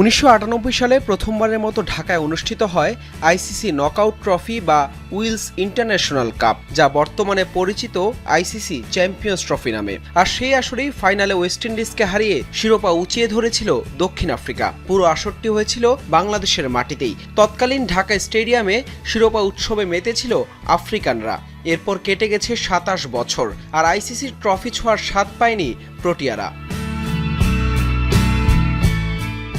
উনিশশো আটানব্বই সালে প্রথমবারের মতো ঢাকায় অনুষ্ঠিত হয় আইসিসি নকআউট ট্রফি বা উইলস ইন্টারন্যাশনাল কাপ, যা বর্তমানে পরিচিত আইসিসি চ্যাম্পিয়ন্স ট্রফি নামে। আর সেই আসরেই ফাইনালে ওয়েস্ট ইন্ডিজকে হারিয়ে শিরোপা উঁচিয়ে ধরেছিল দক্ষিণ আফ্রিকা। পুরো আসরটি হয়েছিল বাংলাদেশের মাটিতেই। তৎকালীন ঢাকা স্টেডিয়ামে শিরোপা উৎসবে মেতেছিল আফ্রিকানরা। এরপর কেটে গেছে সাতাশ বছর, আর আইসিসির ট্রফি ছোঁয়ার স্বাদ পায়নি প্রোটিয়ারা।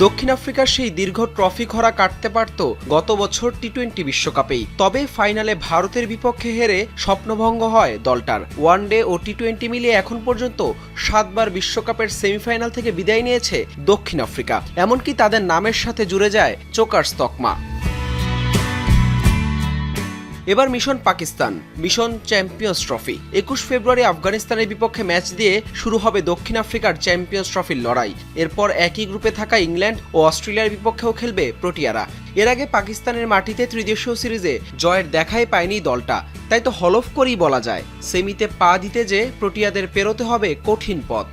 দক্ষিণ আফ্রিকার সেই দীর্ঘ ট্রফি খরা কাটতে পারত গত বছর টি টোয়েন্টি বিশ্বকাপেই। তবে ফাইনালে ভারতের বিপক্ষে হেরে স্বপ্নভঙ্গ হয় দলটার। ওয়ান ডে ও টি টোয়েন্টি মিলিয়ে এখন পর্যন্ত সাতবার বিশ্বকাপের সেমিফাইনাল থেকে বিদায় নিয়েছে দক্ষিণ আফ্রিকা। এমনকি তাদের নামের সাথে জুড়ে যায় চোকার তকমা এবার mission Pakistan, mission champions trophy. একুশ ফেব্রুয়ারি আফগানিস্তানের বিপক্ষে ম্যাচ দিয়ে শুরু হবে দক্ষিণ আফ্রিকার চ্যাম্পিয়ন্স ট্রফির লড়াই। এরপর একই গ্রুপে থাকা ইংল্যান্ড ও অস্ট্রেলিয়ার বিপক্ষেও খেলবে প্রোটিয়ারা। এর আগে পাকিস্তানের মাটিতে ত্রিদেশীয় সিরিজে জয়ের দেখাই পায়নি দলটা। তাই তো হলফ করেই বলা যায়, সেমিতে পা দিতে যে প্রোটিয়াদের পেরোতে হবে কঠিন পথ।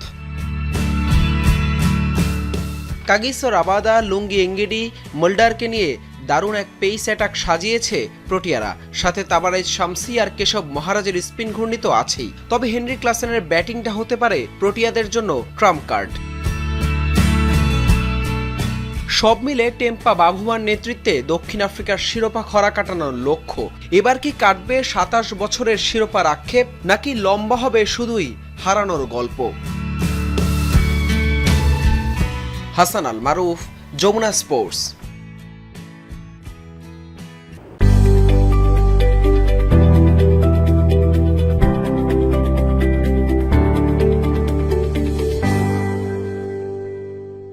কাগিসো, রাবাদা, লুঙ্গি, এঙ্গেডি, মোল্ডারকে নিয়ে দারুণ এক পেইস অ্যাটাক সাজিয়েছে প্রোটিয়ারা। সাথে তাবারাইজ শামসি আর কেশব মহারাজের স্পিন ঘূর্ণিত আছেই। তবে হেনরি ক্লাসেনের ব্যাটিংটা হতে পারে প্রোটিয়াদের জন্য ট্রাম্প কার্ড। সব মিলে টেম্পা বাভুয়ার নেতৃত্বে দক্ষিণ আফ্রিকার শিরোপা খরা কাটানোর লক্ষ্য। এবার কি কাটবে সাতাশ বছরের শিরোপার আক্ষেপ, নাকি লম্বা হবে শুধুই হারানোর গল্প? হাসান আল মারুফ, যমুনা স্পোর্টস।